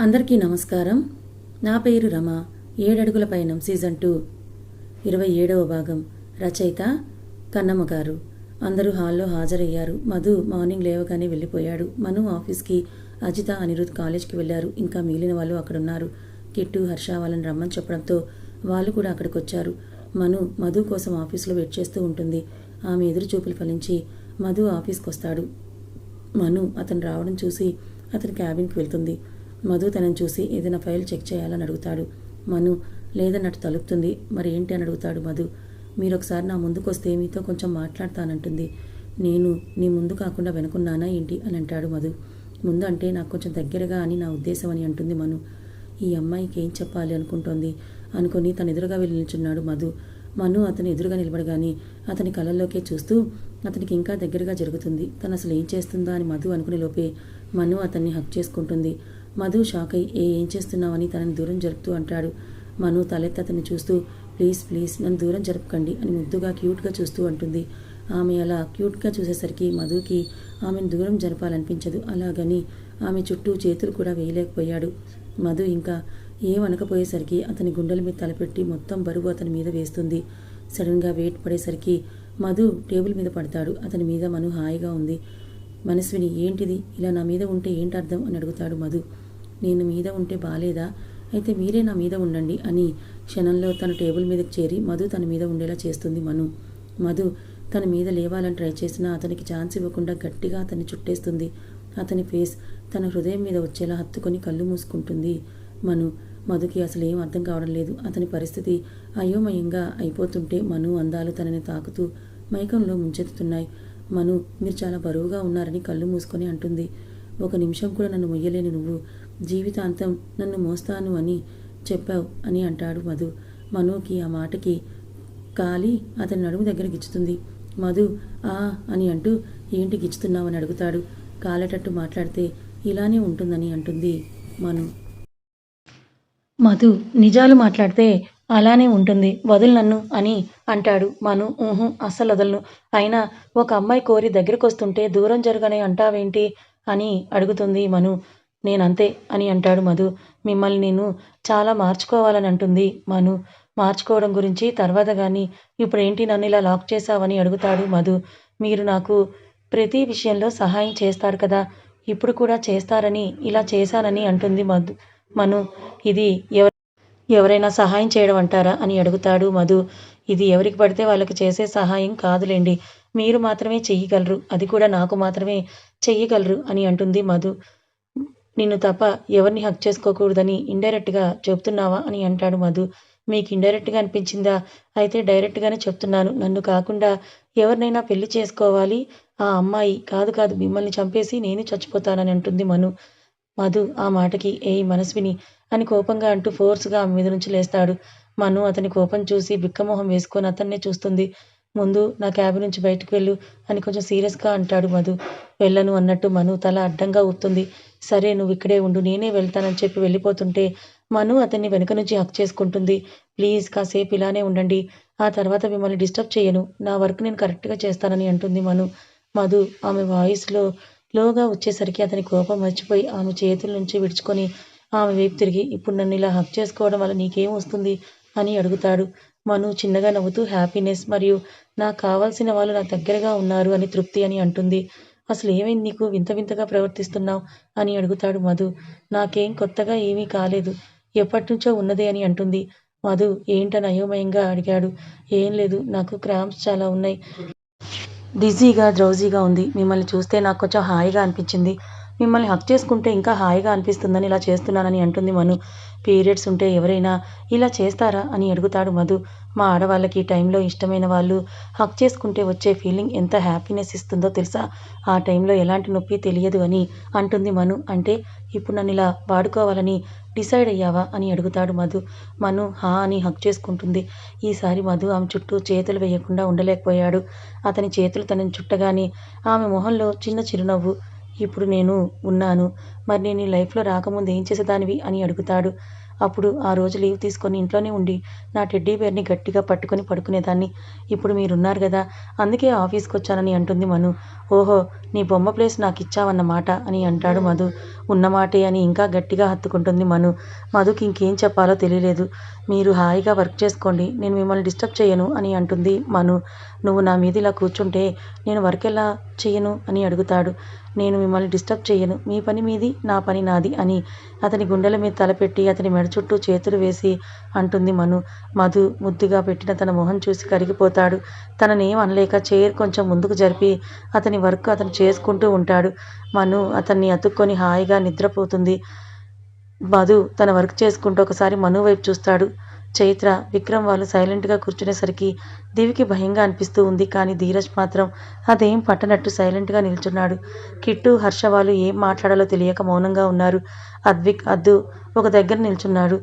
అందరికీ నమస్కారం. నా పేరు రమ. ఏడడుగుల పయనం సీజన్ టూ. ఇరవై ఏడవ భాగం. రచయిత కన్నమ్మ గారు. అందరూ హాల్లో హాజరయ్యారు. మధు మార్నింగ్ లేవగానే వెళ్ళిపోయాడు. మను ఆఫీస్కి అజిత అనిరుద్ కాలేజ్కి వెళ్ళారు. ఇంకా మిగిలిన వాళ్ళు అక్కడున్నారు. కిట్టు హర్ష వాళ్ళని రమ్మని చెప్పడంతో వాళ్ళు కూడా అక్కడికి వచ్చారు మను మధు కోసం ఆఫీస్లో వెయిట్ చేస్తూ ఉంటుంది. ఆమె ఎదురు చూపులు ఫలించి మధు ఆఫీస్కి వస్తాడు మను అతను రావడం చూసి అతని క్యాబిన్కి వెళ్తుంది. మధు తనని చూసి ఏదైనా ఫైల్ చెక్ చేయాలని అడుగుతాడు. మను లేదన్నట్టు తలుపుతుంది. మరి ఏంటి? అని అడుగుతాడు మధు. మీరు ఒకసారి నా ముందుకు వస్తే మీతో కొంచెం మాట్లాడతానంటుంది. నేను నీ ముందు కాకుండా వెనుకున్నానా ఏంటి? అని అంటాడు మధు. ముందు అంటే నాకు కొంచెం దగ్గరగా అని నా ఉద్దేశం అని అంటుంది మను. ఈ అమ్మాయికి ఏం చెప్పాలి అనుకుంటోంది? అనుకుని తను ఎదురుగా వెళ్ళి నిల్చున్నాడు మధు. మను అతను ఎదురుగా నిలబడగానే అతని కళ్ళల్లోకే చూస్తూ అతనికి ఇంకా దగ్గరగా జరుగుతుంది. తను అసలు ఏం చేస్తుందా? అని మధు అనుకునే లోపే మను అతన్ని హక్ చేసుకుంటుంది. మధు షాక్ అయి ఏ ఏం చేస్తున్నావని తనని దూరం జరుపుతూ అంటాడు. మను తలెత్తి అతన్ని చూస్తూ ప్లీజ్ ప్లీజ్ నన్ను దూరం జరపకండి అని ముద్దుగా క్యూట్గా చూస్తూ అంటుంది. ఆమె అలా క్యూట్గా చూసేసరికి మధుకి ఆమెను దూరం జరపాలనిపించదు. అలాగని ఆమె చుట్టూ చేతులు కూడా వేయలేకపోయాడు. మధు ఇంకా ఏమనకపోయేసరికి అతని గుండెల మీద తలపెట్టి మొత్తం బరువు అతని మీద వేస్తుంది. సడన్గా వెయిట్ పడేసరికి మధు టేబుల్ మీద పడతాడు. అతని మీద మను హాయిగా ఉంది. మనస్విని ఏంటిది? ఇలా నా మీద ఉంటే ఏంటి అర్థం అని అడుగుతాడు మధు. నేను మీద ఉంటే బాలేదా? అయితే మీరే నా మీద ఉండండి అని క్షణంలో తన టేబుల్ మీదకి చేరి మధు తన మీద ఉండేలా చేస్తుంది మను. మధు తన మీద లేవాలని ట్రై చేసినా అతనికి ఛాన్స్ ఇవ్వకుండా గట్టిగా అతన్ని చుట్టేస్తుంది. అతని ఫేస్ తన హృదయం మీద వచ్చేలా హత్తుకొని కళ్ళు మూసుకుంటుంది మను. మధుకి అసలు ఏం అర్థం కావడం లేదు. అతని పరిస్థితి అయోమయంగా అయిపోతుంటే మను అందాలు తనని తాకుతూ మైకంలో ముంచెత్తుతున్నాయి. మను మీరు చాలా బరువుగా ఉన్నారని కళ్ళు మూసుకొని అంటుంది. ఒక నిమిషం కూడా నన్ను మొయ్యలేని నువ్వు. జీవితాంతం నన్ను మోస్తాను అని చెప్పావు అని అంటాడు మధు. మనుకి ఆ మాటకి కాలి అతని నడుము దగ్గర గిచ్చుతుంది. మధు ఆ అని అంటూ ఏంటి గిచ్చుతున్నావని అడుగుతాడు. కాలేటట్టు మాట్లాడితే ఇలానే ఉంటుందని అంటుంది మను. మధు నిజాలు మాట్లాడితే అలానే ఉంటుంది వదులు నన్ను అని అంటాడు మను. ఊహు అస్సలు వదలను. అయినా ఒక అమ్మాయి కోరి దగ్గరికి వస్తుంటే దూరం జరగనే అంటావేంటి అని అడుగుతుంది మను. నేనంతే అని అంటాడు మధు. మిమ్మల్ని నేను చాలా మార్చుకోవాలని అంటుంది మను. మార్చుకోవడం గురించి తర్వాత కానీ ఇప్పుడు ఏంటి నన్ను ఇలా లాక్ చేసావని అడుగుతాడు మధు. మీరు నాకు ప్రతి విషయంలో సహాయం చేస్తారు కదా ఇప్పుడు కూడా చేస్తారని ఇలా చేశానని అంటుంది మధు. మను ఇది ఎవ ఎవరైనా సహాయం చేయడం అంటారా అని అడుగుతాడు మధు. ఇది ఎవరికి పడితే వాళ్ళకి చేసే సహాయం కాదులేండి. మీరు మాత్రమే చెయ్యగలరు. అది కూడా నాకు మాత్రమే చెయ్యగలరు అని అంటుంది మధు. నిన్ను తప్ప ఎవరిని హక్ చేసుకోకూడదని ఇండైరెక్ట్గా చెప్తున్నావా అని అంటాడు మధు. మీకు ఇండైరెక్ట్గా అనిపించిందా? అయితే డైరెక్ట్గానే చెప్తున్నాను. నన్ను కాకుండా ఎవరినైనా పెళ్ళి చేసుకోవాలి. ఆ అమ్మాయి కాదు కాదు మిమ్మల్ని చంపేసి నేను చచ్చిపోతానని అంటుంది మను. మధు ఆ మాటకి ఏ మనస్విని అని కోపంగా అంటూ ఫోర్స్గా ఆమె మీద నుంచి లేస్తాడు. మను అతని కోపం చూసి బిక్కమొహం వేసుకొని అతన్నే చూస్తుంది. ముందు నా క్యాబ్ నుంచి బయటకు వెళ్ళు అని కొంచెం సీరియస్గా అంటాడు మధు. వెళ్ళను అన్నట్టు మను తల అడ్డంగా ఊపుతుంది. సరే నువ్వు ఇక్కడే ఉండు నేనే వెళ్తానని చెప్పి వెళ్ళిపోతుంటే మను అతన్ని వెనుక నుంచి హక్ చేసుకుంటుంది. ప్లీజ్ కాసేపు ఇలానే ఉండండి. ఆ తర్వాత మిమ్మల్ని డిస్టర్బ్ చేయను. నా వర్క్ నేను కరెక్ట్గా చేస్తానని అంటుంది మను. మధు ఆమె వాయిస్లో లోగా వచ్చేసరికి అతని కోపం మర్చిపోయి ఆమె చేతుల నుంచి విడుచుకొని ఆమె వైపు తిరిగి ఇప్పుడు నన్ను ఇలా హక్ చేసుకోవడం వల్ల నీకేం వస్తుంది? అని అడుగుతాడు. మను చిన్నగా నవ్వుతూ హ్యాపీనెస్ మరియు నాకు కావాల్సిన వాళ్ళు నా దగ్గరగా ఉన్నారు అని తృప్తి అని అంటుంది. అసలు ఏమైంది నీకు? వింత వింతగా ప్రవర్తిస్తున్నావు అని అడుగుతాడు మధు. నాకేం కొత్తగా ఏమీ కాలేదు. ఎప్పటి నుంచో ఉన్నదే అని అంటుంది. మధు ఏంటని అయోమయంగా అడిగాడు. ఏం లేదు నాకు క్రాంప్స్ చాలా ఉన్నాయి. డిజీగా డ్రౌజీగా ఉంది. మిమ్మల్ని చూస్తే నాకు కొంచెం హాయిగా అనిపించింది. మిమ్మల్ని హక్ చేసుకుంటే ఇంకా హాయిగా అనిపిస్తుందని ఇలా చేస్తున్నానని అంటుంది మను. పీరియడ్స్ ఉంటే ఎవరైనా ఇలా చేస్తారా అని అడుగుతాడు మధు. మా ఆడవాళ్ళకి టైంలో ఇష్టమైన వాళ్ళు హక్ చేసుకుంటే వచ్చే ఫీలింగ్ ఎంత హ్యాపీనెస్ ఇస్తుందో తెలుసా? ఆ టైంలో ఎలాంటి నొప్పి తెలియదు అని అంటుంది మను. అంటే ఇప్పుడు నన్ను ఇలా వాడుకోవాలని డిసైడ్ అయ్యావా? అని అడుగుతాడు మధు. మను హా అని హక్ చేసుకుంటుంది. ఈసారి మధు ఆమె చుట్టూ చేతులు వేయకుండా ఉండలేకపోయాడు. అతని చేతులు తనని చుట్టగానే ఆమె మొహంలో చిన్న చిరునవ్వు ఇప్పుడు నేను ఉన్నాను. మరి నేను నీ లైఫ్లో రాకముందు ఏం చేసేదానివి అని అడుగుతాడు. అప్పుడు ఆ రోజు లీవ్ తీసుకొని ఇంట్లోనే ఉండి నా టెడ్డీ బేర్ని గట్టిగా పట్టుకొని పడుకునేదాన్ని. ఇప్పుడు మీరున్నారు కదా అందుకే ఆఫీస్కి వచ్చానని అంటుంది మను. ఓహో నీ బొమ్మ ప్లేస్ నాకు ఇచ్చావన్నమాట అని అంటాడు మధు. ఉన్నమాటే అని ఇంకా గట్టిగా హత్తుకుంటుంది మను. మధుకి ఇంకేం చెప్పాలో తెలియలేదు. మీరు హాయిగా వర్క్ చేసుకోండి. నేను మిమ్మల్ని డిస్టర్బ్ చేయను అని అంటుంది మను. నువ్వు నా మీద ఇలా కూర్చుంటే నేను వర్క్ ఎలా చేయను అని అడుగుతాడు. నేను మిమ్మల్ని డిస్టర్బ్ చేయను. మీ పని మీది నా పని నాది అని అతని గుండెల మీద తలపెట్టి అతని మెడ చుట్టూ చేతులు వేసి అంటుంది మను. మధు ముద్దుగా పెట్టిన తన మొహం చూసి కరిగిపోతాడు. తననేం అనలేక చైర్ కొంచెం ముందుకు జరిపి అతని వర్క్ అతను చేసుకుంటూ ఉంటాడు. మను అతన్ని అతుక్కొని హాయిగా నిద్రపోతుంది. మధు తన వర్క్ చేసుకుంటూ ఒకసారి మను వైపు చూస్తాడు. చైత్ర విక్రమ్ వాళ్ళు సైలెంట్గా కూర్చునేసరికి దేవికి భయంగా అనిపిస్తూ ఉంది. కానీ ధీరజ్ మాత్రం అదేం పట్టనట్టు సైలెంట్గా నిల్చున్నాడు. కిట్టు హర్ష వాళ్ళు ఏం మాట్లాడాలో తెలియక మౌనంగా ఉన్నారు. అద్విక్ అద్దు ఒక దగ్గర నిల్చున్నాడు.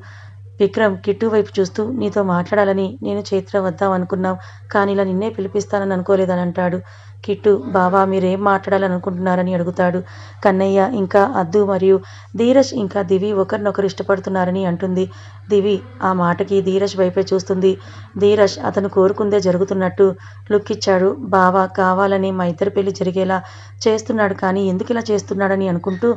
విక్రమ్ కిట్టు వైపు చూస్తూ నీతో మాట్లాడాలని నేను చైత్ర వద్దాం అనుకున్నాం కానీ ఇలా నిన్నే పిలిపిస్తానని అనుకోలేదని అంటాడు. కిట్టు బావా మీరేం మాట్లాడాలనుకుంటున్నారని అడుగుతాడు. కన్నయ్య ఇంకా అద్దు మరియు ధీరజ్ ఇంకా దివి ఒకరినొకరు ఇష్టపడుతున్నారని అంటుంది. దివి ఆ మాటకి ధీరజ్ వైపే చూస్తుంది. ధీరజ్ అతను కోరుకుందే జరుగుతున్నట్టు లుక్ ఇచ్చాడు. బావా కావాలని మా ఇద్దరి పెళ్ళి జరిగేలా చేస్తున్నాడు కానీ ఎందుకు ఇలా చేస్తున్నాడని అనుకుంటూ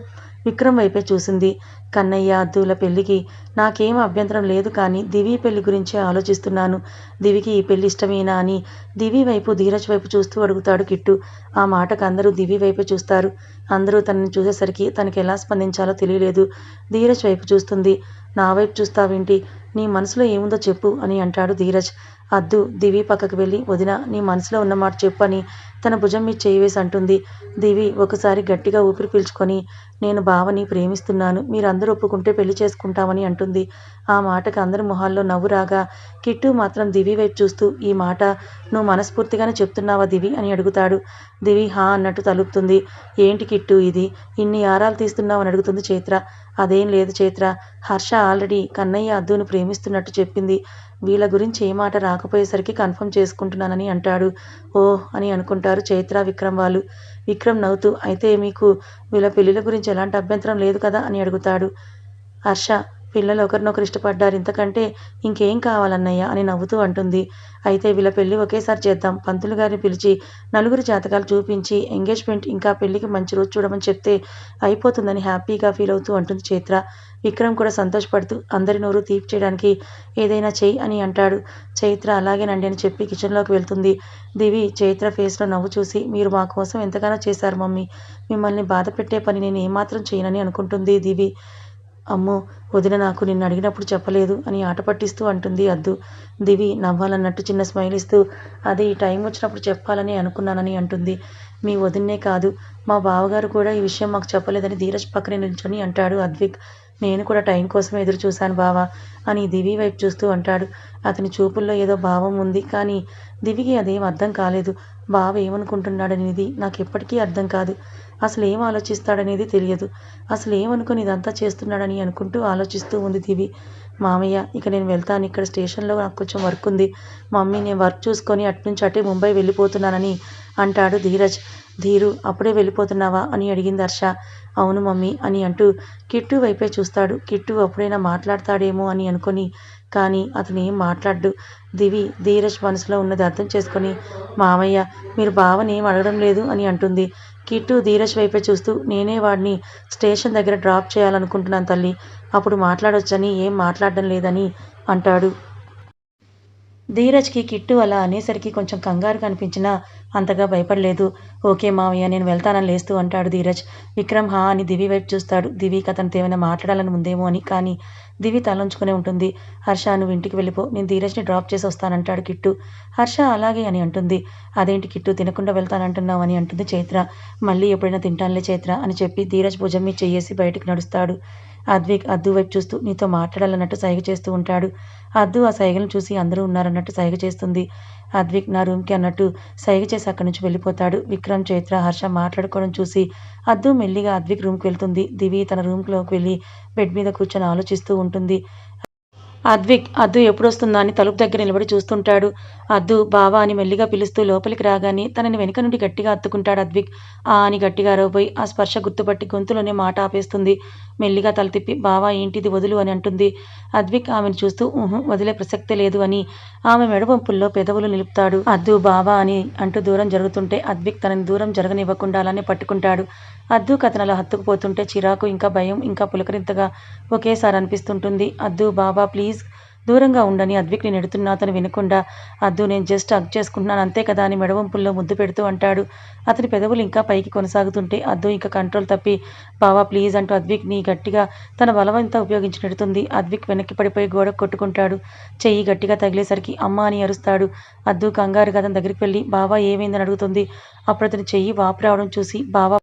విక్రమ్ వైపే చూసింది. కన్నయ్య అద్దుల పెళ్ళికి నాకేం అభ్యంతరం లేదు కానీ దివి పెళ్ళి గురించే ఆలోచిస్తున్నాను. దివికి ఈ పెళ్ళి ఇష్టమేనా అని దివి వైపు ధీరజ్ వైపు చూస్తూ అడుగుతాడు కిట్టు. ఆ మాటకు అందరూ దివి వైపే చూస్తారు. అందరూ తనని చూసేసరికి తనకి ఎలా స్పందించాలో తెలియలేదు. ధీరజ్ వైపు చూస్తుంది. నా వైపు చూస్తావేంటి? నీ మనసులో ఏముందో చెప్పు అని అంటాడు ధీరజ్. అద్దు దివి పక్కకు వెళ్ళి వదిన నీ మనసులో ఉన్న మాట చెప్పు అని తన భుజం మీద చేయివేసి అంటుంది. దివి ఒకసారి గట్టిగా ఊపిరి పీల్చుకొని నేను బావని ప్రేమిస్తున్నాను మీరందరూ ఒప్పుకుంటే పెళ్ళి చేసుకుంటామని అంటుంది. ఆ మాటకు అందరి మొహాల్లో నవ్వు రాగా కిట్టు మాత్రం దివి వైపు చూస్తూ ఈ మాట నువ్వు మనస్ఫూర్తిగానే చెప్తున్నావా దివి అని అడుగుతాడు. దివి హా అన్నట్టు తలుపుతుంది. ఏంటి కిట్టు ఇది? ఇన్ని ఆరాలు తీస్తున్నావు అని అడుగుతుంది చైత్ర. అదేం లేదు చైత్ర. హర్ష ఆల్రెడీ కన్నయ్య అద్దును ప్రేమిస్తున్నట్టు చెప్పింది. వీళ్ళ గురించి ఏ మాట రాకపోయేసరికి కన్ఫర్మ్ చేసుకుంటున్నానని అంటాడు. ఓ అని అనుకుంటారు చైత్ర విక్రమ్ వాళ్ళు. విక్రమ్ నవ్వుతూ అయితే మీకు వీళ్ళ పెళ్ళిళ్ళ గురించి ఎలాంటి అభ్యంతరం లేదు కదా అని అడుగుతాడు. హర్ష పిల్లలు ఒకరినొకరు ఇష్టపడ్డారు. ఇంతకంటే ఇంకేం కావాలన్నయ్య అని నవ్వుతూ అంటుంది. అయితే వీళ్ళ పెళ్ళి ఒకేసారి చేద్దాం. పంతులు గారిని పిలిచి నలుగురు జాతకాలు చూపించి ఎంగేజ్మెంట్ ఇంకా పెళ్ళికి మంచి రోజు చూడమని చెప్తే అయిపోతుందని హ్యాపీగా ఫీల్ అవుతూ అంటుంది చైత్ర. విక్రమ్ కూడా సంతోషపడుతూ అందరి నోరు తీపి చేయడానికి ఏదైనా చెయ్యి అని అంటాడు. చైత్ర అలాగేనండి అని చెప్పి కిచెన్లోకి వెళ్తుంది. దివి చైత్ర ఫేస్లో నవ్వు చూసి మీరు మా కోసం ఎంతగానో చేశారు మమ్మీ. మిమ్మల్ని బాధ పెట్టే పని నేను ఏమాత్రం చేయనని అనుకుంటుంది దివి. అమ్మో వదిన నాకు నిన్ను అడిగినప్పుడు చెప్పలేదు అని ఆట పట్టిస్తూ అంటుంది అద్దు. దివి నవ్వాలన్నట్టు చిన్న స్మైల్ ఇస్తూ అది ఈ టైం వచ్చినప్పుడు చెప్పాలని అనుకున్నానని అంటుంది. మీ వదిన్నే కాదు మా బావగారు కూడా ఈ విషయం మాకు చెప్పలేదని ధీరజ్ పక్కనే నిల్చొని అంటాడు అద్విక్. నేను కూడా టైం కోసం ఎదురు చూశాను బావా అని దివి వైపు చూస్తూ అంటాడు. అతని చూపుల్లో ఏదో భావం ఉంది కానీ దివికి అదేం అర్థం కాలేదు. బావ ఏమనుకుంటున్నాడనేది నాకు ఎప్పటికీ అర్థం కాదు. అసలు ఏం ఆలోచిస్తాడనేది తెలియదు. అసలు ఏమనుకుని ఇదంతా చేస్తున్నాడని అనుకుంటూ ఆలోచిస్తూ ఉంది దివి. మామయ్య ఇక నేను వెళ్తాను. ఇక్కడ స్టేషన్లో నాకు కొంచెం వర్క్ ఉంది. మమ్మీ నేను వర్క్ చూసుకొని అట్నుంచి అటే ముంబై వెళ్ళిపోతున్నానని అంటాడు ధీరజ్. ధీరు అప్పుడే వెళ్ళిపోతున్నావా అని అడిగింది హర్ష. అవును మమ్మీ అని అంటూ కిట్టు వైపే చూస్తాడు. కిట్టు అప్పుడైనా మాట్లాడతాడేమో అని అనుకొని కానీ అతను ఏం మాట్లాడు దివి ధీరజ్ మనసులో ఉన్నది అర్థం చేసుకొని మామయ్య మీరు బావని ఏం అడగడం లేదు అని అంటుంది. కిట్టు ధీరజ్ వైపే చూస్తూ నేనే వాడిని స్టేషన్ దగ్గర డ్రాప్ చేయాలనుకుంటున్నాను తల్లి. అప్పుడు మాట్లాడొచ్చని ఏం మాట్లాడడం లేదని అంటాడు. ధీరజ్కి కిట్టు అలా అనేసరికి కొంచెం కంగారు కనిపించినా అంతగా భయపడలేదు. ఓకే మావయ్య నేను వెళ్తానని లేస్తూ అంటాడు ధీరజ్. విక్రమ్ హా అని దివి వైపు చూస్తాడు. దివికి అతనితో ఏమైనా మాట్లాడాలని ఉందేమో అని. కానీ దివి తలంచుకునే ఉంటుంది. హర్ష నువ్వు ఇంటికి వెళ్ళిపో. నేను ధీరజ్ని డ్రాప్ చేసి వస్తానంటాడు కిట్టు. హర్ష అలాగే అని అంటుంది. అదేంటి కిట్టు? తినకుండా వెళ్తానంటున్నావు అని అంటుంది చైత్ర. మళ్ళీ ఎప్పుడైనా తింటానులే చైత్ర అని చెప్పి ధీరజ్ భుజం మీద చేసి బయటకు నడుస్తాడు. అద్విక్ అద్దు వైపు చూస్తూ నీతో మాట్లాడాలన్నట్టు సైగ చేస్తూ ఉంటాడు. అద్దు ఆ సైగను చూసి అందరూ ఉన్నారన్నట్టు సైగ చేస్తుంది. అద్విక్ నా రూమ్కి అన్నట్టు సైగ చేసి అక్కడి నుంచి వెళ్ళిపోతాడు. విక్రమ్ చైత్ర హర్ష మాట్లాడుకోవడం చూసి అద్దు మెల్లిగా అద్విక్ రూమ్కి వెళ్తుంది. దివి తన రూమ్లోకి వెళ్ళి బెడ్ మీద కూర్చొని ఆలోచిస్తూ ఉంటుంది. అద్విక్ అద్దు ఎప్పుడొస్తుందా అని తలుపు దగ్గర నిలబడి చూస్తుంటాడు. అద్దు బావా అని మెల్లిగా పిలుస్తూ లోపలికి రాగానే తనని వెనుక నుండి గట్టిగా అత్తుకుంటాడు అద్విక్. ఆ అని గట్టిగా అరవబోయి ఆ స్పర్శ గుర్తుపట్టి గొంతులోనే మాట ఆపేస్తుంది. మెల్లిగా తల తిప్పి బావా ఏంటిది వదులు? అని అంటుంది. అద్విక్ ఆమెను చూస్తూ ఊహు వదిలే ప్రసక్తే లేదు అని. ఆమె మెడవంపుల్లో పెదవులు నిలుపుతాడు. అద్దు బావా అని అంటూ దూరం జరుగుతుంటే అద్విక్ తనని దూరం జరగనివ్వకుండా అలానే పట్టుకుంటాడు. అద్దు కథనలో హత్తుకుపోతుంటే చిరాకు ఇంకా భయం ఇంకా పులకరింతగా ఒకేసారి అనిపిస్తుంటుంది. అద్దు బాబా ప్లీజ్ దూరంగా ఉండని అద్విక్ని నెడుతున్నా అతను వినకుండా అద్దు నేను జస్ట్ అగ్ చేసుకుంటున్నాను అంతే కదా అని మెడవంపుల్లో ముద్దు పెడుతూ అంటాడు. అతని పెదవులు ఇంకా పైకి కొనసాగుతుంటే అద్దు ఇంకా కంట్రోల్ తప్పి బావా ప్లీజ్ అంటూ అద్విక్ని గట్టిగా తన బలవంతా ఉపయోగించి నెడుతుంది అద్విక్ వెనక్కి పడిపోయి గోడకు కొట్టుకుంటాడు. చెయ్యి గట్టిగా తగిలేసరికి అమ్మ అని అరుస్తాడు. అద్దు కంగారుగా అతని దగ్గరికి వెళ్ళి బావా ఏమైందని అడుగుతుంది అప్పుడు అతని చెయ్యి వాపు రావడం చూసి బావా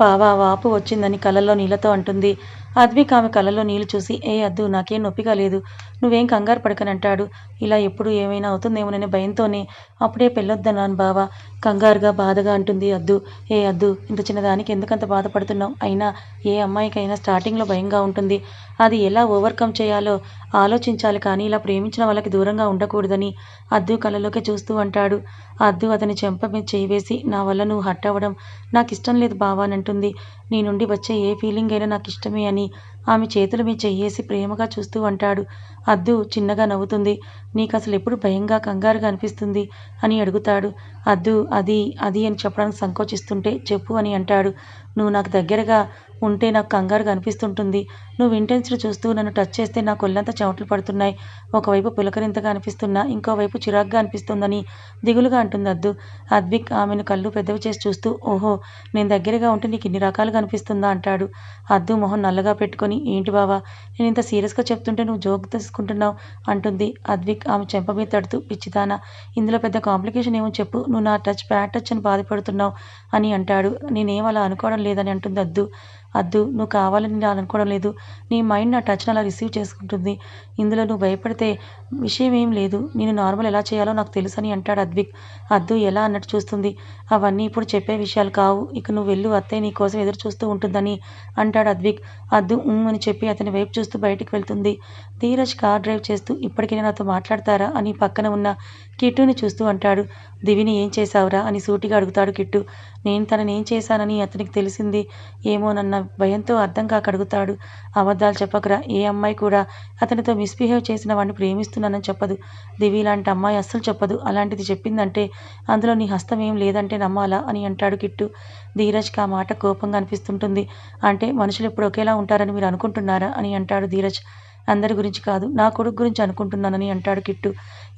బావా వాపు వచ్చిందని కళ్ళల్లో నీళ్ళతో అంటుంది. అద్విక్ ఆమె కళ్ళలో నీళ్ళు చూసి ఏ అద్దు నాకేం నొప్పిగా లేదు. నువ్వేం కంగారు పడకనంటాడు. ఇలా ఎప్పుడు ఏమైనా అవుతుందేమోననే భయంతోనే. అప్పుడే పెళ్ళొద్దన్నాను బావా. కంగారుగా బాధగా అంటుంది అద్దు. ఏ అద్దు ఇంత చిన్నదానికి ఎందుకంత బాధపడుతున్నావు? అయినా ఏ అమ్మాయికైనా స్టార్టింగ్లో భయంగా ఉంటుంది. అది ఎలా ఓవర్కమ్ చేయాలో ఆలోచించాలి కానీ ఇలా ప్రేమించిన వాళ్ళకి దూరంగా ఉండకూడదని అద్దు కళ్ళలోకి చూస్తూ అంటాడు. అద్దు అతని చెంప మీద చేయివేసి నా వల్ల నువ్వు హట్ అవ్వడం నాకు ఇష్టం లేదు బావా అని అంటుంది. నీ నుండి వచ్చే ఏ ఫీలింగ్ అయినా నాకు ఇష్టమే అని ఆమె చేతుల మీద చెయ్యేసి ప్రేమగా చూస్తూ అంటాడు. అద్దు చిన్నగా నవ్వుతుంది. నీకు అసలు ఎప్పుడు భయంగా కంగారుగా అనిపిస్తుంది అని అడుగుతాడు. అద్దు అది అది అని చెప్పడానికి సంకోచిస్తుంటే చెప్పు అని అంటాడు. నువ్వు నాకు దగ్గరగా ఉంటే నాకు కంగారుగా అనిపిస్తుంటుంది నువ్వు ఇంటెన్స్డ్ చూస్తూ నన్ను టచ్ చేస్తే నాకు ఒళ్ళంతా చెమటలు పడుతున్నాయి. ఒకవైపు పులకరింతగా అనిపిస్తున్నా ఇంకోవైపు చిరాగ్గా అనిపిస్తుందని దిగులుగా అంటుంది అద్దు. అద్విక్ ఆమెను కళ్ళు పెద్దవి చేసి చూస్తూ ఓహో నేను దగ్గరగా ఉంటే నీకు ఇన్ని రకాలుగా అనిపిస్తుందా అంటాడు. అద్దు మొహం నల్లగా పెట్టుకొని ఏంటి బావా నేను ఇంత సీరియస్గా చెప్తుంటే నువ్వు జోక్ తీసుకుంటున్నావు అంటుంది. అద్విక్ ఆమె చెంప మీద తడుతూ పిచ్చిదానా ఇందులో పెద్ద కాంప్లికేషన్ ఏమో చెప్పు నువ్వు నా టచ్ బ్యాడ్ టచ్ అని బాధపడుతున్నావు అని అంటాడు. నేనేం అలా అనుకోవడం లేదని అంటుంది అద్దు. అద్దు నువ్వు కావాలని నేను అనుకోవడం లేదు. నీ మైండ్ నా టచ్ని అలా రిసీవ్ చేసుకుంటుంది. ఇందులో నువ్వు భయపడితే విషయం ఏం లేదు. నేను నార్మల్ ఎలా చేయాలో నాకు తెలుసు అని అంటాడు అద్విక్. అద్దు ఎలా అన్నట్టు చూస్తుంది. అవన్నీ ఇప్పుడు చెప్పే విషయాలు కావు. ఇక నువ్వు వెళ్ళు అత్తయ్య నీ కోసం ఎదురు చూస్తూ ఉంటుందని అంటాడు అద్విక్. అద్దు ఉమ్ అని చెప్పి అతని వైపు చూస్తూ బయటికి వెళ్తుంది. ధీరజ్ కార్ డ్రైవ్ చేస్తూ ఇప్పటికైనా నాతో మాట్లాడతారా అని పక్కన ఉన్న కిట్టుని చూస్తూ అంటాడు. దివిని ఏం చేశావురా అని సూటిగా అడుగుతాడు కిట్టు. నేను తనని ఏం చేశానని అతనికి తెలిసింది ఏమోనన్న భయంతో అర్థం కాక అడుగుతాడు. అబద్ధాలు చెప్పకరా. ఏ అమ్మాయి కూడా అతనితో మిస్బిహేవ్ చేసిన వాడిని ప్రేమిస్తున్నానని చెప్పదు. దివి లాంటి అమ్మాయి అస్సలు చెప్పదు. అలాంటిది చెప్పిందంటే అందులో నీ హస్తం ఏం లేదంటే నమ్మాలా అని అంటాడు కిట్టు. ధీరజ్కి ఆ మాట కోపంగా అనిపిస్తుంటుంది. అంటే మనుషులు ఎప్పుడు ఒకేలా ఉంటారని మీరు అనుకుంటున్నారా అని అంటాడు ధీరజ్. అందరి గురించి కాదు నా కొడుకు గురించి అనుకుంటున్నానని అంటాడు కిట్టు.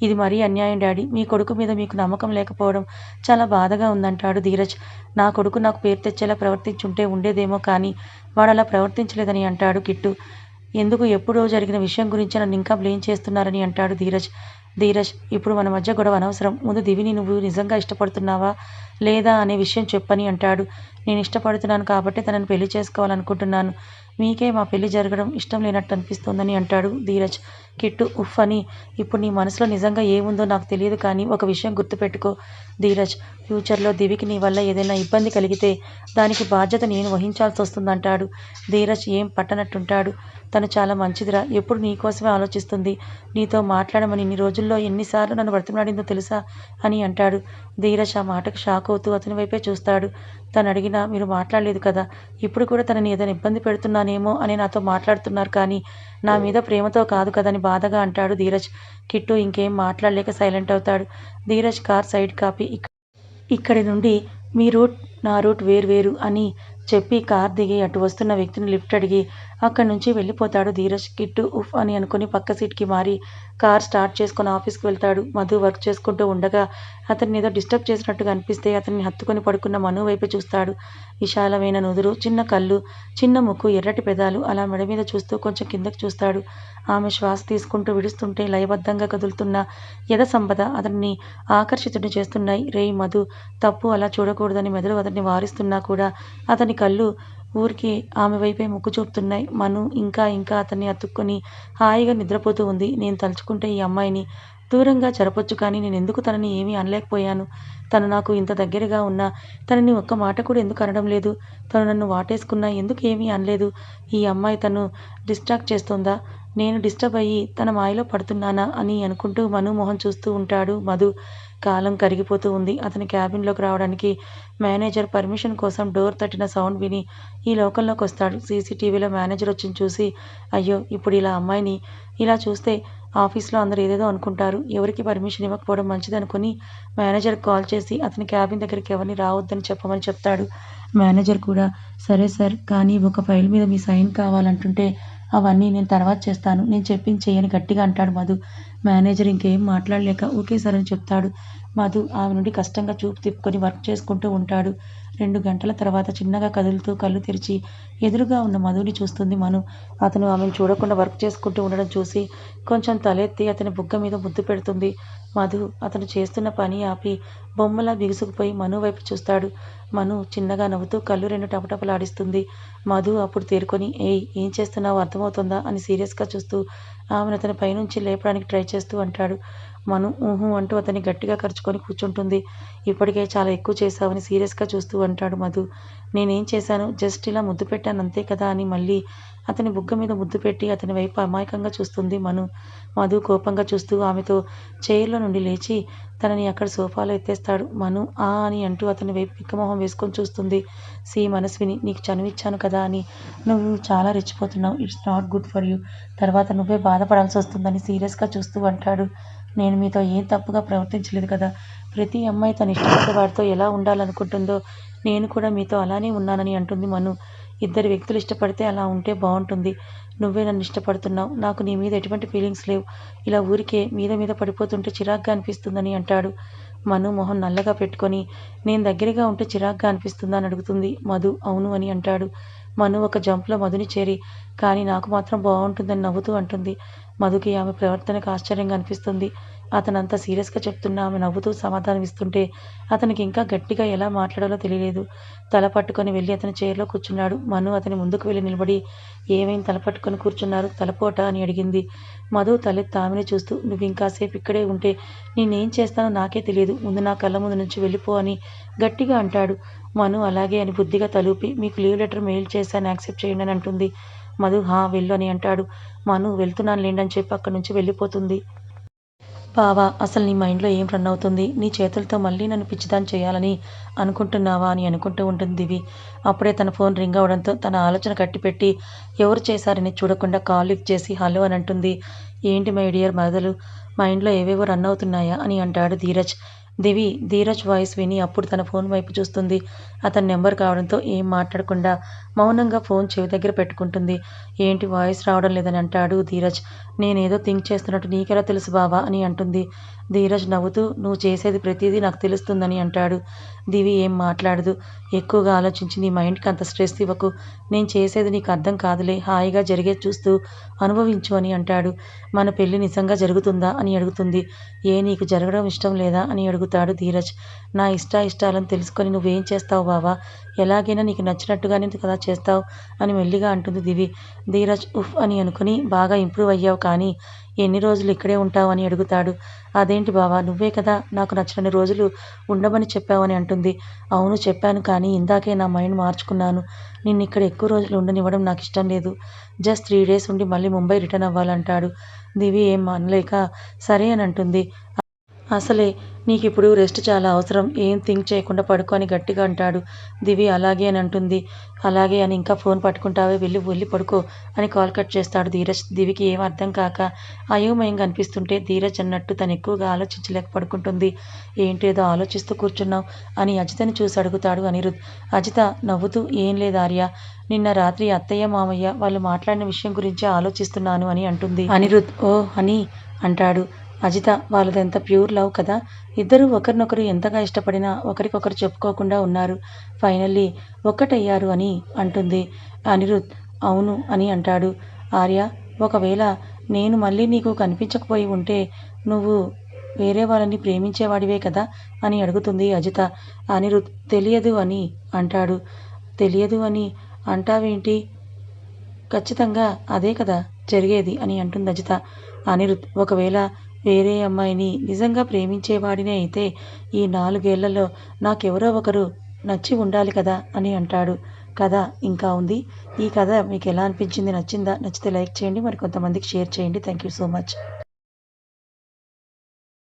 ఇది మరీ అన్యాయం డాడీ. మీ కొడుకు మీద మీకు నమ్మకం లేకపోవడం చాలా బాధగా ఉందంటాడు ధీరజ్. నా కొడుకు నాకు పేరు తెచ్చేలా ప్రవర్తించుంటే ఉండేదేమో కానీ వాడు అలా ప్రవర్తించలేదని అంటాడు కిట్టు. ఎందుకు ఎప్పుడో జరిగిన విషయం గురించి నన్ను ఇంకా బ్లేమ్ చేస్తున్నారని అంటాడు ధీరజ్. ధీరజ్ ఇప్పుడు మన మధ్య గొడవ అనవసరం. ముందు దివిని నువ్వు నిజంగా ఇష్టపడుతున్నావా లేదా అనే విషయం చెప్పని అంటాడు. నేను ఇష్టపడుతున్నాను కాబట్టి తనని పెళ్ళి చేసుకోవాలనుకుంటున్నాను. మీకే మా పెళ్ళి జరగడం ఇష్టం లేనట్టు అనిపిస్తోందని అంటాడు ధీరజ్. కిట్టు ఉఫ్ అని. ఇప్పుడు నీ మనసులో నిజంగా ఏముందో నాకు తెలియదు కానీ ఒక విషయం గుర్తుపెట్టుకో ధీరజ్. ఫ్యూచర్లో దివికి నీ వల్ల ఏదైనా ఇబ్బంది కలిగితే దానికి బాధ్యత నేను వహించాల్సి వస్తుందంటాడు ధీరజ్. ఏం పట్టనట్టుంటాడు. తను చాలా మంచిదిరా. ఎప్పుడు నీకోసమే ఆలోచిస్తుంది. నీతో మాట్లాడమని ఇన్ని రోజుల్లో ఎన్నిసార్లు నన్ను బ్రతిమలాడిందో తెలుసా అని అంటాడు ధీరజ్. ఆ మాటకు షాక్ అవుతూ అతని వైపే చూస్తాడు. తను అడిగినా మీరు మాట్లాడలేదు కదా. ఇప్పుడు కూడా తనని ఏదైనా ఇబ్బంది పెడుతున్నానేమో అని నాతో మాట్లాడుతున్నారు కానీ నా మీద ప్రేమతో కాదు కదని బాధగా అంటాడు ధీరజ్. కిట్టు ఇంకేం మాట్లాడలేక సైలెంట్ అవుతాడు. ధీరజ్ కార్ సైడ్ కాపీ ఇక్కడి నుండి మీ రూట్ నా రూట్ వేరు వేరు అని చెప్పి కార్ దిగి అటు వస్తున్న వ్యక్తిని లిఫ్ట్ అడిగి అక్కడి నుంచి వెళ్ళిపోతాడు ధీరజ్. కిట్టు ఉఫ్ అని అనుకుని పక్క సీట్కి మారి కార్ స్టార్ట్ చేసుకుని ఆఫీస్కి వెళ్తాడు. మధు వర్క్ చేసుకుంటూ ఉండగా అతన్ని ఏదో డిస్టర్బ్ చేసినట్టుగా అనిపిస్తే అతన్ని హత్తుకొని పడుకున్న మను వైపు చూస్తాడు. విశాలమైన నుదురు చిన్న కళ్ళు చిన్న ముక్కు ఎర్రటి పెదాలు అలా మెడ మీద చూస్తూ కొంచెం కిందకి చూస్తాడు. ఆమె శ్వాస తీసుకుంటూ విడుస్తుంటే లయబద్ధంగా కదులుతున్న యథ సంపద అతన్ని ఆకర్షితుడిని చేస్తున్నాయి. రేయ్ మధు తప్పు అలా చూడకూడదని మెదడు అతన్ని వారిస్తున్నా కూడా అతని కళ్ళు ఊరికి ఆమె వైపే మొక్కు చూపుతున్నాయి. మను ఇంకా ఇంకా అతన్ని అతుక్కొని హాయిగా నిద్రపోతూ ఉంది. నేను తలుచుకుంటే ఈ అమ్మాయిని దూరంగా జరపొచ్చు కానీ నేను ఎందుకు తనని ఏమీ అనలేకపోయాను? తను నాకు ఇంత దగ్గరగా ఉన్నా తనని ఒక్క మాట కూడా ఎందుకు అనడం లేదు? తను నన్ను వాటేసుకున్నా ఎందుకు ఏమీ అనలేదు? ఈ అమ్మాయి తను డిస్ట్రాక్ట్ చేస్తుందా? నేను డిస్టర్బ్ అయ్యి తన మాయలో పడుతున్నానా అని అనుకుంటూ మను మొహం చూస్తూ ఉంటాడు మధు. కాలం కరిగిపోతూ ఉంది. అతని క్యాబిన్లోకి రావడానికి మేనేజర్ పర్మిషన్ కోసం డోర్ తట్టిన సౌండ్ విని ఈ లోకంలోకి వస్తాడు. సీసీటీవీలో మేనేజర్ వచ్చి చూసి అయ్యో ఇప్పుడు ఇలా అమ్మాయిని ఇలా చూస్తే ఆఫీస్లో అందరు ఏదేదో అనుకుంటారు. ఎవరికి పర్మిషన్ ఇవ్వకపోవడం మంచిది అనుకుని మేనేజర్ కాల్ చేసి అతని క్యాబిన్ దగ్గరికి ఎవరిని రావద్దని చెప్పమని చెప్తాడు. మేనేజర్ కూడా సరే సార్ కానీ ఒక ఫైల్ మీద మీ సైన్ కావాలంటుంటే అవన్నీ నేను తర్వాత చేస్తాను. నేను చెప్పింది చేయని గట్టిగా అంటాడు మధు. మేనేజర్ ఇంకేం మాట్లాడలేక ఓకే సార్ అని చెప్తాడు. మధు ఆమె నుండి కష్టంగా చూపు తిప్పుకొని వర్క్ చేసుకుంటూ ఉంటాడు. రెండు గంటల తర్వాత చిన్నగా కదులుతూ కళ్ళు తెరిచి ఎదురుగా ఉన్న మధుని చూస్తుంది మను. అతను ఆమెను చూడకుండా వర్క్ చేసుకుంటూ ఉండడం చూసి కొంచెం తలెత్తి అతని బుగ్గ మీద ముద్దు పెడుతుంది. మధు అతను చేస్తున్న పని ఆపి బొమ్మలా బిగుసుకుపోయి మను వైపు చూస్తాడు. మను చిన్నగా నవ్వుతూ కళ్ళు రెండు టపటపలాడిస్తుంది. మధు అప్పుడు తేరుకొని ఏయ్ ఏం చేస్తున్నావు? అర్థమవుతుందా? అని సీరియస్గా చూస్తూ ఆమెను అతని పైనుంచి లేపడానికి ట్రై చేస్తూ అంటాడు. మను ఊహు అంటూ అతన్ని గట్టిగా కరుచుకొని కూర్చుంటుంది. ఇప్పటికే చాలా ఎక్కువ చేశావని సీరియస్గా చూస్తూ అంటాడు మధు. నేనేం చేశాను? జస్ట్ ఇలా ముద్దు పెట్టాను అంతే కదా అని మళ్ళీ అతని బుగ్గ మీద ముద్దు పెట్టి అతని వైపు అమాయకంగా చూస్తుంది మను. మధు కోపంగా చూస్తూ ఆమెతో చైర్లో నుండి లేచి తనని అక్కడ సోఫాలో ఎత్తేస్తాడు. మను ఆ అని అంటూ అతని వైపు పిక్కమొహం వేసుకొని చూస్తుంది. సి మనస్విని నీకు చనువిచ్చాను కదా అని. నువ్వు చాలా రెచ్చిపోతున్నావు. It's not good for you. తర్వాత నువ్వే బాధపడాల్సి వస్తుందని సీరియస్గా చూస్తూ అంటాడు. నేను మీతో ఏం తప్పుగా ప్రవర్తించలేదు కదా. ప్రతి అమ్మాయి తన ఇష్టపడ్డ వాడితో ఎలా ఉండాలనుకుంటుందో నేను కూడా మీతో అలానే ఉన్నానని అంటుంది మను. ఇద్దరు వ్యక్తులు ఇష్టపడితే అలా ఉంటే బాగుంటుంది. నువ్వే నన్ను ఇష్టపడుతున్నావు. నాకు నీ మీద ఎటువంటి ఫీలింగ్స్ లేవు. ఇలా ఊరికే మీద మీద పడిపోతుంటే చిరాగ్గా అనిపిస్తుందని అంటాడు మను మొహం నల్లగా పెట్టుకొని. నేను దగ్గరగా ఉంటే చిరాగ్గా అనిపిస్తుందా అని అడుగుతుంది మధు. అవును అని అంటాడు మను ఒక జంప్లో మధుని చేరి. కానీ నాకు మాత్రం బాగుంటుందని నవ్వుతూ అంటుంది. మధుకి ఆమె ప్రవర్తనకు ఆశ్చర్యంగా అనిపిస్తుంది. అతను అంత సీరియస్గా చెప్తున్నా ఆమె నవ్వుతూ సమాధానం ఇస్తుంటే అతనికి ఇంకా గట్టిగా ఎలా మాట్లాడాలో తెలియలేదు. తల పట్టుకొని వెళ్ళి అతని చైర్లో కూర్చున్నాడు. మను అతని ముందుకు వెళ్ళి నిలబడి ఏమేం తల పట్టుకొని కూర్చున్నారు. తలపోట అని అడిగింది. మధు తలెత్తి ఆమెను చూస్తూ నువ్వు ఇంకాసేపు ఇక్కడే ఉంటే నేనేం చేస్తానో నాకే తెలియదు. ముందు నా కళ్ళ ముందు నుంచి వెళ్ళిపో అని గట్టిగా అంటాడు. మను అలాగే అని బుద్ధిగా తలూపి మీకు లీవ్ లెటర్ మెయిల్ చేశాను. యాక్సెప్ట్ చేయండి అని అంటుంది. మధు హా వెళ్ళు అని అంటాడు. మను వెళ్తున్నాను లేండి అని చెప్పి అక్కడి నుంచి వెళ్ళిపోతుంది. బావా అసలు నీ మైండ్లో ఏం రన్ అవుతుంది? నీ చేతులతో మళ్ళీ నన్ను పిచ్చిదాన్ని చేయాలని అనుకుంటున్నావా? అని అనుకుంటూ ఉంటుంది దివి. అప్పుడే తన ఫోన్ రింగ్ అవడంతో తన ఆలోచన కట్టిపెట్టి ఎవరు చేశారని చూడకుండా కాల్ లిఫ్ట్ చేసి హలో అని అంటుంది. ఏంటి మై డియర్ మరదలు మైండ్లో ఏవేవో రన్ అవుతున్నాయా? అని అంటాడు ధీరజ్. దివి ధీరజ్ వాయిస్ విని అప్పుడు తన ఫోన్ వైపు చూస్తుంది. అతని నెంబర్ కావడంతో ఏం మాట్లాడకుండా మౌనంగా ఫోన్ చెవి దగ్గర పెట్టుకుంటుంది. ఏంటి వాయిస్ రావడం లేదని అంటాడు ధీరజ్. నేనేదో థింక్ చేస్తున్నట్టు నీకెలా తెలుసు బావా అని అంటుంది. ధీరజ్ నవ్వుతూ నువ్వు చేసేది ప్రతిదీ నాకు తెలుస్తుందని అంటాడు. దివి ఏం మాట్లాడదు. ఎక్కువగా ఆలోచించి నీ మైండ్కి అంత స్ట్రెస్ ఇవ్వకు. నేను చేసేది నీకు అర్థం కాదులే. హాయిగా జరిగే చూస్తూ అనుభవించు అని అంటాడు. మన పెళ్ళి నిజంగా జరుగుతుందా అని అడుగుతుంది. ఏ నీకు జరగడం ఇష్టం లేదా అని అడుగుతాడు ధీరజ్. నా ఇష్ట ఇష్టాలను తెలుసుకొని నువ్వేం చేస్తావు బావా? ఎలాగైనా నీకు నచ్చినట్టుగానే కదా చేస్తావు అని మెల్లిగా అంటుంది దివి. ధీరజ్ ఉఫ్ అని అనుకుని బాగా ఇంప్రూవ్ అయ్యావు కానీ ఎన్ని రోజులు ఇక్కడే ఉంటావు అని అడుగుతాడు. అదేంటి బావా నువ్వే కదా నాకు నచ్చినన్ని రోజులు ఉండమని చెప్పావని అంటుంది. అవును చెప్పాను కానీ ఇందాకే నా మైండ్ మార్చుకున్నాను. నిన్ను ఇక్కడ ఎక్కువ రోజులు ఉండనివ్వడం నాకు ఇష్టం లేదు. జస్ట్ త్రీ డేస్ ఉండి మళ్ళీ ముంబై రిటర్న్ అవ్వాలంటాడు. దివి ఏం అనలేక సరే అని అంటుంది. అసలే నీకు ఇప్పుడు రెస్ట్ చాలా అవసరం. ఏం థింక్ చేయకుండా పడుకోని గట్టిగా అంటాడు. దివి అలాగే అని అంటుంది. అలాగే అని ఇంకా ఫోన్ పట్టుకుంటావే వెళ్ళి వెళ్ళి పడుకో అని కాల్ కట్ చేస్తాడు ధీరజ్. దివికి ఏం అర్థం కాక అయోమయంగా అనిపిస్తుంటే ధీరజ్ అన్నట్టు తను ఎక్కువగా ఆలోచించలేక పడుకుంటుంది. ఏంటేదో ఆలోచిస్తూ కూర్చున్నావు అని అజితని చూసి అడుగుతాడు అనిరుద్. అజిత నవ్వుతూ ఏం లేదు ఆర్య. నిన్న రాత్రి అత్తయ్య మామయ్య వాళ్ళు మాట్లాడిన విషయం గురించి ఆలోచిస్తున్నాను అని అంటుంది. అనిరుద్ ఓ అని అంటాడు. అజిత వాళ్ళది ఎంత ప్యూర్ లవ్ కదా? ఇద్దరూ ఒకరినొకరు ఎంతగా ఇష్టపడినా ఒకరికొకరు చెప్పుకోకుండా ఉన్నారు. ఫైనల్లీ ఒక్కటయ్యారు అని అంటుంది అనిరుద్. అవును అని అంటాడు. ఆర్య ఒకవేళ నేను మళ్ళీ నీకు కనిపించకపోయి ఉంటే నువ్వు వేరే వాళ్ళని ప్రేమించేవాడివే కదా? అని అడుగుతుంది అజిత. అనిరుద్ తెలియదు అని అంటాడు. తెలియదు అని అంటావేంటి? ఖచ్చితంగా అదే కదా జరిగేది అని అంటుంది అజిత. అనిరుద్ ఒకవేళ వేరే అమ్మాయిని నిజంగా ప్రేమించేవాడిని అయితే ఈ నాలుగేళ్ళలో నాకెవరో ఒకరు నచ్చి ఉండాలి కదా అని అంటాడు. కథ ఇంకా ఉంది. ఈ కథ మీకు ఎలా అనిపించింది? నచ్చిందా? నచ్చితే లైక్ చేయండి. మరి కొంతమందికి షేర్ చేయండి. Thank you so much.